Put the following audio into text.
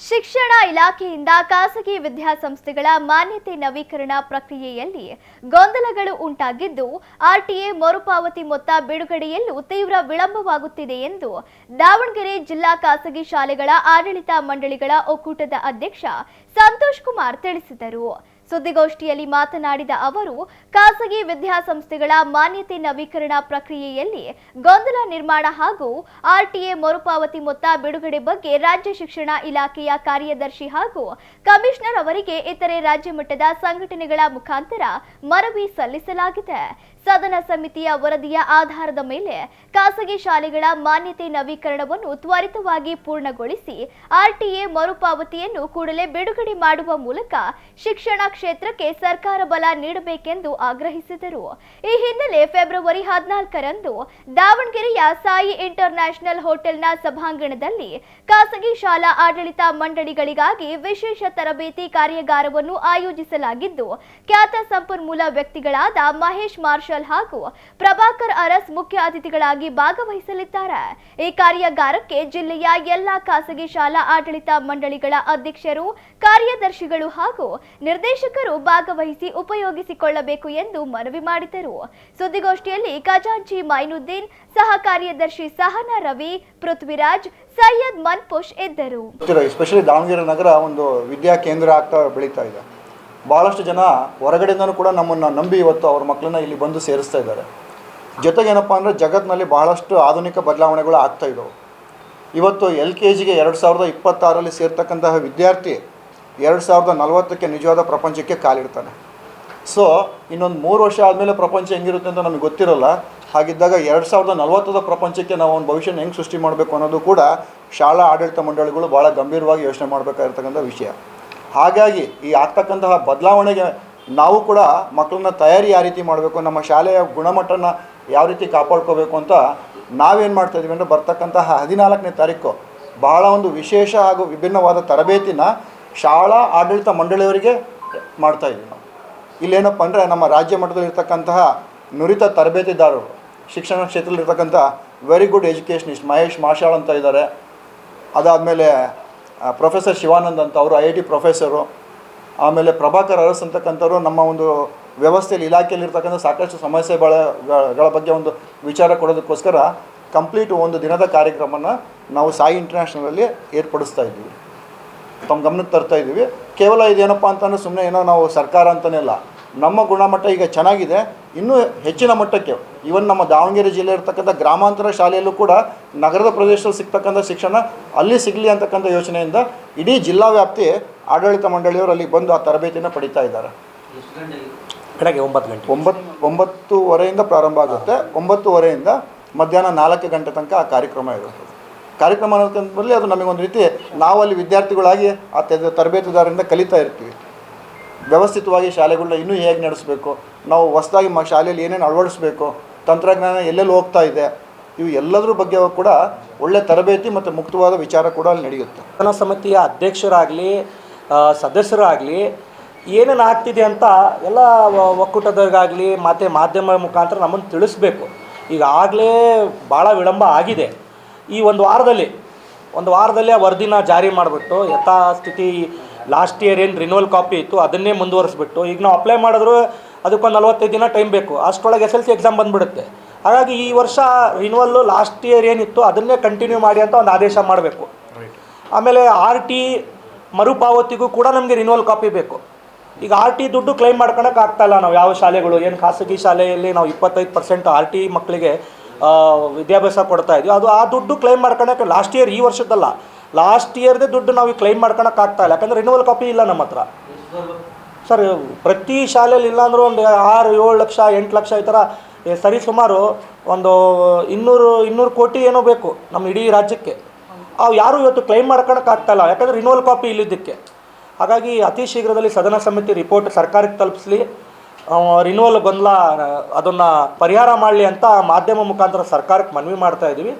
ಶಿಕ್ಷಣ ಇಲಾಖೆಯಿಂದ ಖಾಸಗಿ ವಿದ್ಯಾಸಂಸ್ಥೆಗಳ ಮಾನ್ಯತೆ ನವೀಕರಣ ಪ್ರಕ್ರಿಯೆಯಲ್ಲಿ ಗೊಂದಲಗಳು ಉಂಟಾಗಿದ್ದು, ಆರ್ಟಿಎ ಮರುಪಾವತಿ ಮೊತ್ತ ಬಿಡುಗಡೆಯಲ್ಲೂ ತೀವ್ರ ವಿಳಂಬವಾಗುತ್ತಿದೆ ಎಂದು ದಾವಣಗೆರೆ ಜಿಲ್ಲಾ ಖಾಸಗಿ ಶಾಲೆಗಳ ಆಡಳಿತ ಮಂಡಳಿಗಳ ಒಕ್ಕೂಟದ ಅಧ್ಯಕ್ಷ ಸಂತೋಷ್ ಕುಮಾರ್ ತಿಳಿಸಿದರು. ಸುದ್ದಿಗೋಷ್ಠಿಯಲ್ಲಿ ಮಾತನಾಡಿದ ಅವರು, ಖಾಸಗಿ ವಿದ್ಯಾಸಂಸ್ಥೆಗಳ ಮಾನ್ಯತೆ ನವೀಕರಣ ಪ್ರಕ್ರಿಯೆಯಲ್ಲಿ ಗೊಂದಲ ನಿರ್ಮಾಣ ಹಾಗೂ ಆರ್ಟಿಎ ಮರುಪಾವತಿ ಮೊತ್ತ ಬಿಡುಗಡೆ ಬಗ್ಗೆ ರಾಜ್ಯ ಶಿಕ್ಷಣ ಇಲಾಖೆಯ ಕಾರ್ಯದರ್ಶಿ ಹಾಗೂ ಕಮಿಷನರ್ ಅವರಿಗೆ ಇತರೆ ರಾಜ್ಯ ಮಟ್ಟದ ಸಂಘಟನೆಗಳ ಮುಖಾಂತರ ಮನವಿ ಸಲ್ಲಿಸಲಾಗಿದೆ. ಸದನ ಸಮಿತಿಯ ವರದಿಯ ಆಧಾರದ ಮೇಲೆ ಖಾಸಗಿ ಶಾಲೆಗಳ ಮಾನ್ಯತೆ ನವೀಕರಣವನ್ನು ತ್ವರಿತವಾಗಿ ಪೂರ್ಣಗೊಳಿಸಿ ಆರ್ಟಿಎ ಮರುಪಾವತಿಯನ್ನು ಕೂಡಲೇ ಬಿಡುಗಡೆ ಮಾಡುವ ಮೂಲಕ ಶಿಕ್ಷಣ ಕ್ಷೇತ್ರಕ್ಕೆ ಸರ್ಕಾರ ಬಲ ನೀಡಬೇಕೆಂದು ಆಗ್ರಹಿಸಿದರು. ಈ ಹಿನ್ನೆಲೆ ಫೆಬ್ರವರಿ ಹದಿನಾಲ್ಕರಂದು ದಾವಣಗೆರೆಯ ಸಾಯಿ ಇಂಟರ್ ನ್ಯಾಷನಲ್ ಹೋಟೆಲ್ನ ಸಭಾಂಗಣದಲ್ಲಿ ಖಾಸಗಿ ಶಾಲಾ ಆಡಳಿತ ಮಂಡಳಿಗಳಿಗಾಗಿ ವಿಶೇಷ ತರಬೇತಿ ಕಾರ್ಯಾಗಾರವನ್ನು ಆಯೋಜಿಸಲಾಗಿದ್ದು, ಖ್ಯಾತ ಸಂಪನ್ಮೂಲ ವ್ಯಕ್ತಿಗಳಾದ ಮಹೇಶ್ ಮಾರ್ಷಲ್ ಹಾಗೂ ಪ್ರಭಾಕರ್ ಅರಸ್ ಮುಖ್ಯ ಅತಿಥಿಗಳಾಗಿ ಭಾಗವಹಿಸಲಿದ್ದಾರೆ. ಈ ಕಾರ್ಯಾಗಾರಕ್ಕೆ ಜಿಲ್ಲೆಯ ಎಲ್ಲಾ ಖಾಸಗಿ ಶಾಲಾ ಆಡಳಿತ ಮಂಡಳಿಗಳ ಅಧ್ಯಕ್ಷರು, ಕಾರ್ಯದರ್ಶಿಗಳು ಹಾಗೂ ನಿರ್ದೇಶಕರು ಭಾಗವಹಿಸಿ ಉಪಯೋಗಿಸಿಕೊಳ್ಳಬೇಕು ಎಂದು ಮನವಿ ಮಾಡಿದರು. ಸುದ್ದಿಗೋಷ್ಠಿಯಲ್ಲಿ ಖಜಾಂಚಿ ಮೈನುದ್ದೀನ್, ಸಹ ಕಾರ್ಯದರ್ಶಿ ಸಹನಾ ರವಿ, ಪೃಥ್ವಿರಾಜ್, ಸೈಯದ್ ಮನ್ಪುಷ್ ಇದ್ದರು. ಎಸ್ಪೆಷಲಿ ದಾವಣಗೆರೆ ನಗರ ಒಂದು ವಿದ್ಯಾ ಕೇಂದ್ರ ಆಗ್ತಾ ಬೆಳೀತಾ ಇದೆ. ಭಾಳಷ್ಟು ಜನ ಹೊರಗಡೆಯಿಂದನೂ ಕೂಡ ನಮ್ಮನ್ನು ನಂಬಿ ಇವತ್ತು ಅವ್ರ ಮಕ್ಕಳನ್ನ ಇಲ್ಲಿ ಬಂದು ಸೇರಿಸ್ತಾ ಇದ್ದಾರೆ. ಜೊತೆಗೆ ಏನಪ್ಪ ಅಂದರೆ ಜಗತ್ತಿನಲ್ಲಿ ಭಾಳಷ್ಟು ಆಧುನಿಕ ಬದಲಾವಣೆಗಳು ಆಗ್ತಾ ಇದ್ದವು ಇವತ್ತು ಎಲ್ ಕೆ ಜಿಗೆ ಎರಡು ಸಾವಿರದ ಇಪ್ಪತ್ತಾರಲ್ಲಿ ಸೇರ್ತಕ್ಕಂತಹ ವಿದ್ಯಾರ್ಥಿ ಎರಡು ಸಾವಿರದ ನಲವತ್ತಕ್ಕೆ ನಿಜವಾದ ಪ್ರಪಂಚಕ್ಕೆ ಕಾಲಿಡ್ತಾನೆ. ಸೊ ಇನ್ನೊಂದು ಮೂರು ವರ್ಷ ಆದಮೇಲೆ ಪ್ರಪಂಚ ಹೆಂಗಿರುತ್ತೆ ಅಂತ ನಮಗೆ ಗೊತ್ತಿರಲ್ಲ. ಹಾಗಿದ್ದಾಗ ಎರಡು ಸಾವಿರದ ನಲವತ್ತದ ಪ್ರಪಂಚಕ್ಕೆ ನಾವು ಒಂದು ಭವಿಷ್ಯನ ಹೆಂಗೆ ಸೃಷ್ಟಿ ಮಾಡಬೇಕು ಅನ್ನೋದು ಕೂಡ ಶಾಲಾ ಆಡಳಿತ ಮಂಡಳಿಗಳು ಭಾಳ ಗಂಭೀರವಾಗಿ ಯೋಚನೆ ಮಾಡಬೇಕಾಗಿರ್ತಕ್ಕಂಥ ವಿಷಯ. ಹಾಗಾಗಿ ಈ ಆಗ್ತಕ್ಕಂತಹ ಬದಲಾವಣೆಗೆ ನಾವು ಕೂಡ ಮಕ್ಕಳನ್ನ ತಯಾರಿ ಯಾವ ರೀತಿ ಮಾಡಬೇಕು, ನಮ್ಮ ಶಾಲೆಯ ಗುಣಮಟ್ಟನ ಯಾವ ರೀತಿ ಕಾಪಾಡ್ಕೋಬೇಕು ಅಂತ ನಾವೇನು ಮಾಡ್ತಾ ಇದ್ದೀವಿ ಅಂದರೆ ಬರ್ತಕ್ಕಂತಹ ಹದಿನಾಲ್ಕನೇ ತಾರೀಕು ಬಹಳ ಒಂದು ವಿಶೇಷ ಹಾಗೂ ವಿಭಿನ್ನವಾದ ತರಬೇತಿನ ಶಾಲಾ ಆಡಳಿತ ಮಂಡಳಿಯವರಿಗೆ ಮಾಡ್ತಾ ಇದ್ದೀವಿ ನಾವು. ಇಲ್ಲೇನಪ್ಪ ಅಂದರೆ ನಮ್ಮ ರಾಜ್ಯ ಮಟ್ಟದಲ್ಲಿ ಇರ್ತಕ್ಕಂತಹ ನುರಿತ ತರಬೇತಿದಾರರು, ಶಿಕ್ಷಣ ಕ್ಷೇತ್ರದಲ್ಲಿರ್ತಕ್ಕಂಥ very good educationist Mahesh Mashal ಅಂತ ಇದ್ದಾರೆ. ಅದಾದಮೇಲೆ ಪ್ರೊಫೆಸರ್ ಶಿವಾನಂದ್ ಅಂತ ಅವರು ಐ ಐ ಟಿ ಪ್ರೊಫೆಸರು, ಆಮೇಲೆ ಪ್ರಭಾಕರ್ ಅರಸ್ ಅಂತಕ್ಕಂಥವ್ರು ನಮ್ಮ ಒಂದು ವ್ಯವಸ್ಥೆಯಲ್ಲಿ, ಇಲಾಖೆಯಲ್ಲಿರ್ತಕ್ಕಂಥ ಸಾಕಷ್ಟು ಸಮಸ್ಯೆಗಳ ಗಳ ಬಗ್ಗೆ ಒಂದು ವಿಚಾರ ಕೊಡೋದಕ್ಕೋಸ್ಕರ ಕಂಪ್ಲೀಟ್ ಒಂದು ದಿನದ ಕಾರ್ಯಕ್ರಮನ ನಾವು ಸಾಯಿ ಇಂಟರ್ನ್ಯಾಷನಲಲ್ಲಿ ಏರ್ಪಡಿಸ್ತಾ ಇದ್ದೀವಿ. ತಮ್ಮ ಗಮನಕ್ಕೆ ತರ್ತಾ ಇದ್ದೀವಿ. ಕೇವಲ ಇದೇನಪ್ಪ ಅಂತಂದರೆ ಸುಮ್ಮನೆ ಏನೋ ನಾವು ಸರ್ಕಾರ ಅಂತಲೇ ಅಲ್ಲ. ನಮ್ಮ ಗುಣಮಟ್ಟ ಈಗ ಚೆನ್ನಾಗಿದೆ. ಇನ್ನೂ ಹೆಚ್ಚಿನ ಮಟ್ಟಕ್ಕೆ ಇವನ್ ನಮ್ಮ ದಾವಣಗೆರೆ ಜಿಲ್ಲೆ ಇರ್ತಕ್ಕಂಥ ಗ್ರಾಮಾಂತರ ಶಾಲೆಯಲ್ಲೂ ಕೂಡ ನಗರದ ಪ್ರದೇಶದಲ್ಲಿ ಸಿಗ್ತಕ್ಕಂಥ ಶಿಕ್ಷಣ ಅಲ್ಲಿ ಸಿಗಲಿ ಅಂತಕ್ಕಂಥ ಯೋಚನೆಯಿಂದ ಇಡೀ ಜಿಲ್ಲಾ ವ್ಯಾಪ್ತಿ ಆಡಳಿತ ಮಂಡಳಿಯವರು ಅಲ್ಲಿ ಬಂದು ಆ ತರಬೇತಿಯನ್ನು ಪಡಿತಾ ಇದ್ದಾರೆ. ಕಡೆಗೆ ಒಂಬತ್ತು ಗಂಟೆ. ಒಂಬತ್ತು ಒಂಬತ್ತುವರೆಯಿಂದ ಪ್ರಾರಂಭ ಆಗುತ್ತೆ. ಒಂಬತ್ತುವರೆಯಿಂದ ಮಧ್ಯಾಹ್ನ ನಾಲ್ಕು ಗಂಟೆ ತನಕ ಆ ಕಾರ್ಯಕ್ರಮ ಇರುತ್ತೆ. ಕಾರ್ಯಕ್ರಮ ಅನ್ನೋದಕ್ಕಿಂತಲೇ ಅದು ನಮಗೊಂದು ರೀತಿ ನಾವು ಅಲ್ಲಿ ವಿದ್ಯಾರ್ಥಿಗಳಾಗಿ ಆ ತರಬೇತುದಾರರಿಂದ ಕಲಿತಾ ಇರ್ತೀವಿ. ವ್ಯವಸ್ಥಿತವಾಗಿ ಶಾಲೆಗಳನ್ನ ಇನ್ನೂ ಹೇಗೆ ನಡೆಸಬೇಕು? ನಾವು ಹೊಸದಾಗಿ ಮ ಶಾಲೆಯಲ್ಲಿ ಏನೇನು ಅಳವಡಿಸ್ಬೇಕು? ತಂತ್ರಜ್ಞಾನ ಎಲ್ಲೆಲ್ಲಿ ಹೋಗ್ತಾ ಇದೆ? ಇವು ಎಲ್ಲದರ ಬಗ್ಗೆ ಕೂಡ ಒಳ್ಳೆ ತರಬೇತಿ ಮತ್ತು ಮುಕ್ತವಾದ ವಿಚಾರ ಕೂಡ ಅಲ್ಲಿ ನಡೆಯುತ್ತೆ. ಸದನ ಸಮಿತಿಯ ಅಧ್ಯಕ್ಷರಾಗಲಿ ಸದಸ್ಯರಾಗಲಿ ಏನೇನು ಆಗ್ತಿದೆ ಅಂತ ಎಲ್ಲ ಒಕ್ಕೂಟದವ್ರಿಗಾಗಲಿ ಮತ್ತು ಮಾಧ್ಯಮ ಮುಖಾಂತರ ನಮ್ಮನ್ನು ತಿಳಿಸ್ಬೇಕು. ಈಗಾಗಲೇ ಭಾಳ ವಿಳಂಬ ಆಗಿದೆ. ಈ ಒಂದು ವಾರದಲ್ಲಿ ಒಂದು ವಾರದಲ್ಲಿ ಆ ವರದಿನ ಜಾರಿ ಮಾಡಿಬಿಟ್ಟು ಯಥಾಸ್ಥಿತಿ ಲಾಸ್ಟ್ ಇಯರ್ ಏನು ರಿನ್ಯೂವಲ್ ಕಾಪಿ ಇತ್ತು ಅದನ್ನೇ ಮುಂದುವರಿಸ್ಬಿಟ್ಟು ಈಗ ನಾವು ಅಪ್ಲೈ ಮಾಡಿದ್ರು ಅದಕ್ಕೊಂದು ನಲವತ್ತೈದು ದಿನ ಟೈಮ್ ಬೇಕು ಅಷ್ಟೊಳಗೆ ಎಸ್ ಎಲ್ ಸಿ ಎಕ್ಸಾಮ್ ಬಂದುಬಿಡುತ್ತೆ. ಹಾಗಾಗಿ ಈ ವರ್ಷ ರಿನ್ಯೂವಲ್ಲು ಲಾಸ್ಟ್ ಇಯರ್ ಏನಿತ್ತು ಅದನ್ನೇ ಕಂಟಿನ್ಯೂ ಮಾಡಿ ಅಂತ ಒಂದು ಆದೇಶ ಮಾಡಬೇಕು. ಆಮೇಲೆ ಆರ್ ಟಿ ಮರುಪಾವತಿಗೂ ಕೂಡ ನಮಗೆ ರಿನ್ಯೂವಲ್ ಕಾಪಿ ಬೇಕು. ಈಗ ಆರ್ ಟಿ ದುಡ್ಡು ಕ್ಲೈಮ್ ಮಾಡ್ಕೊಳಕ್ಕೆ ಆಗ್ತಾಯಿಲ್ಲ ನಾವು ಯಾವ ಶಾಲೆಗಳು ಏನು ಖಾಸಗಿ ಶಾಲೆಯಲ್ಲಿ ನಾವು ಇಪ್ಪತ್ತೈದು ಪರ್ಸೆಂಟ್ ಆರ್ ಟಿ ಮಕ್ಕಳಿಗೆ ವಿದ್ಯಾಭ್ಯಾಸ ಕೊಡ್ತಾ ಇದ್ವಿ. ಅದು ಆ ದುಡ್ಡು ಕ್ಲೈಮ್ ಮಾಡ್ಕೊಳಕ್ಕೆ ಲಾಸ್ಟ್ ಇಯರ್ ಈ ವರ್ಷದ್ದಲ್ಲ. ಲಾಸ್ಟ್ ಇಯರ್ದೇ ದುಡ್ಡು ನಾವು ಕ್ಲೈಮ್ ಮಾಡ್ಕೊಳಕ್ಕೆ ಆಗ್ತಾ ಇಲ್ಲ. ಯಾಕಂದರೆ ರಿನ್ಯೂವಲ್ ಕಾಪಿ ಇಲ್ಲ ನಮ್ಮ ಹತ್ರ. ಸರ್ ಪ್ರತಿ ಶಾಲೆಯಲ್ಲಿ ಇಲ್ಲಾಂದ್ರೂ ಒಂದು ಆರು, ಏಳು ಲಕ್ಷ, ಎಂಟು ಲಕ್ಷ ಈ ಥರ ಸರಿ ಸುಮಾರು ಒಂದು ಇನ್ನೂರು ಇನ್ನೂರು ಕೋಟಿ ಏನೋ ಬೇಕು ನಮ್ಮ ಇಡೀ ರಾಜ್ಯಕ್ಕೆ. ಅವು ಯಾರೂ ಇವತ್ತು ಕ್ಲೈಮ್ ಮಾಡ್ಕೊಳಕ್ಕೆ ಆಗ್ತಾ ಇಲ್ಲ. ಯಾಕಂದರೆ ರಿನ್ಯೂವಲ್ ಕಾಪಿ ಇಲ್ಲಿದ್ದಕ್ಕೆ. ಹಾಗಾಗಿ ಅತಿ ಶೀಘ್ರದಲ್ಲಿ ಸದನ ಸಮಿತಿ ರಿಪೋರ್ಟ್ ಸರ್ಕಾರಕ್ಕೆ ತಲುಪಿಸಲಿ. ರಿನ್ಯೂವಲ್ ಗೊಂದಲ, ಅದನ್ನು ಪರಿಹಾರ ಮಾಡಲಿ ಅಂತ ಮಾಧ್ಯಮ ಮುಖಾಂತರ ಸರ್ಕಾರಕ್ಕೆ ಮನವಿ ಮಾಡ್ತಾ ಇದ್ದೀವಿ.